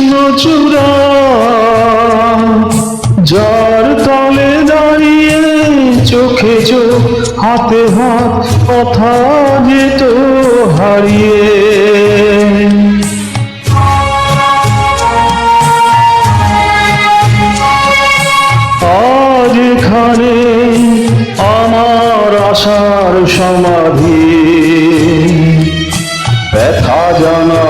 কৃষ্ণ চূড়া যার তলে দাঁড়িয়ে চোখে চোখ, হাতে হাত, কথা যেত হারিয়ে। আজ এখানে আমার আশার সমাধি। ব্যথা জানাবার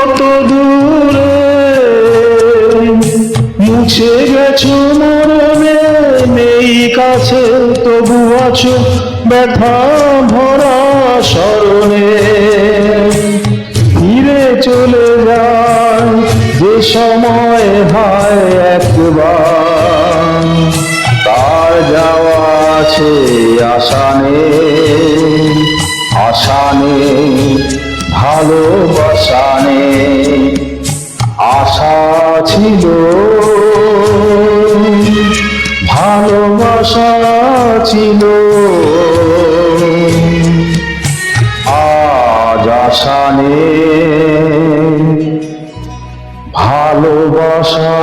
কত দূরে মুছে গেছো মরণে? নেই কাছে, তবু আছো ব্যথা ভরা স্মরণে। ফিরে চলে যায় যে সময় হয় একবার। তার যাওয়া আছে আশা নেই আশা নেই ভালোবাসানে আশা ছিল। ভালোবাসা ছিল। আজ আশানে ভালোবাসা